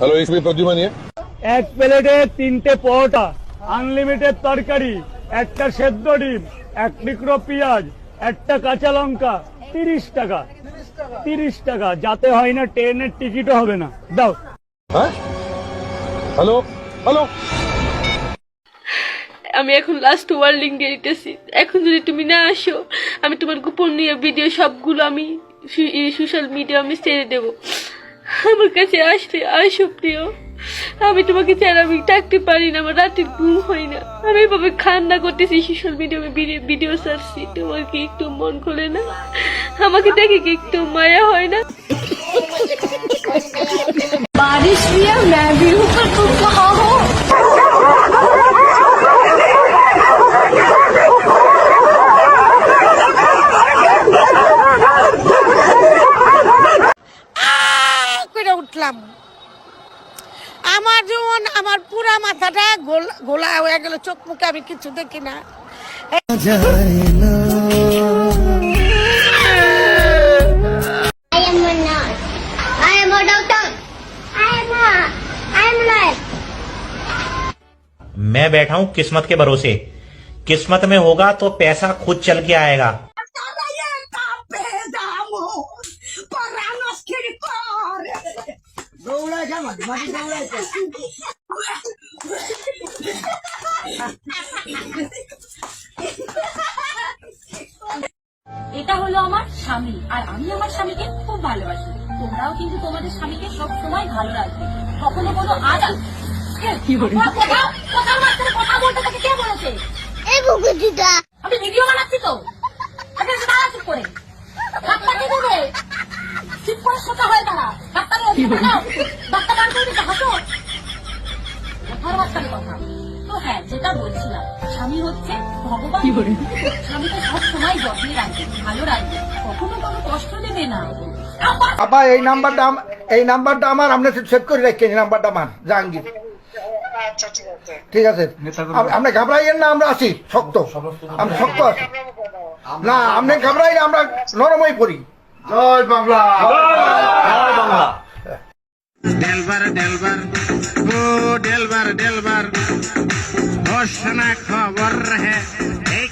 Hello ইসমি এক প্লেটে তিনটে পরোটা আনলিমিটেড তরকারি একটা সেদ্ধ ডিম এক টুকরো পেঁয়াজ একটা কাঁচা লঙ্কা তিরিশ টাকা। তিরিশ টাকা যাতে হয় না ট্রেনের টিকিটও হবে না। দাও। হ্যাঁ? হ্যালো? হ্যালো? আমি এখন লাস্ট ওয়ার্ল্ডিং দিতেছি। এখন যদি তুমি না আসো আমি তোমার গোপনীয় ভিডিও সবগুলো আমি সোশ্যাল মিডিয়া আমি ছেড়ে দেবো। আমার কাছে আসলে আসো, প্রিয়। আমি তোমাকে ছাড়া আমি থাকতে পারি না, আমার রাতে ঘুম হয় না। আমি এভাবে খান্না করতেছি সোশ্যাল মিডিয়া ভিডিও ছাড়ছি। তোমার কি একটু মন খোলে না? আমাকে দেখে কি একটু মায়া হয় না? আহ করে উঠলাম আমার যেমন আমার পুরা মাথাটা গোল- গোলা হয়ে গেল চোখ মুখে আমি কিছু দেখি না I am a nurse. I am a doctor. I am a. I am like. मैं बैठा हूँ किस्मत के भरोसे किस्मत में होगा तो पैसा खुद चल के आएगा এটা হলো আমার স্বামী আর আমি আমার স্বামীকে খুব ভালোবাসি। তোমরাও কিন্তু তোমাদের স্বামীকে সব সময় ভালো রাখবে। কখনো কোনো আদা কথা কথা মাত্র কথা বলতে তাকে কে বলেছে? এই আমি ভিডিও বানাচ্ছি তো। আগে চুপ করে। ডাক্তার চুপ করে সোজা হয়ে দাঁড়া এই নাম্বারটা এই নাম্বারটা আমার করে নাম্বারটা আমার, জাহাঙ্গীর। ঠিক আছে? আমরা আছি, শক্ত। শক্ত আছি না আমরা নরমই পড়ি। জয় বাংলা। ডেলবার ডেলবার, ও ডেলবার ডেলবার। ঘোষণা খবর হে। এই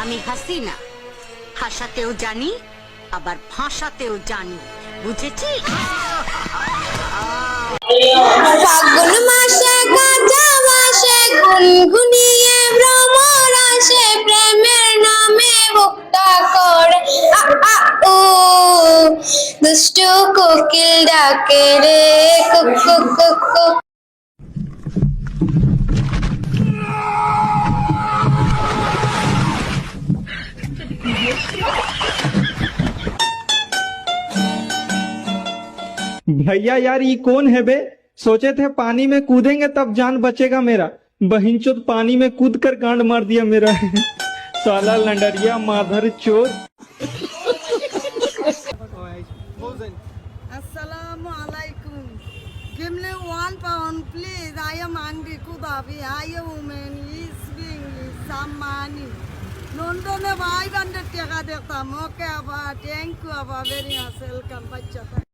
আমি হাসিনা। হাসাতেও জানি, আবার ফাঁসাতেও জানি। বুঝেছিস? ফাগুন মাসে গাজা মাসে গুনগুনিয়ে ভ্রমর আসে প্রেমের নামে ভুক্তা করে আ আ ও দুষ্টু কোকিল ডাকে রে কুক কুক কুক কুক भैया यार ये कौन है बे सोचे थे पानी में कूदेंगे तब जान बचेगा मेरा। बहिन चोत पानी में कूद कर गांड मार दिया मेरा। साला लंडरिया माधर चोत one pound, please. I am I am woman. Is being some money.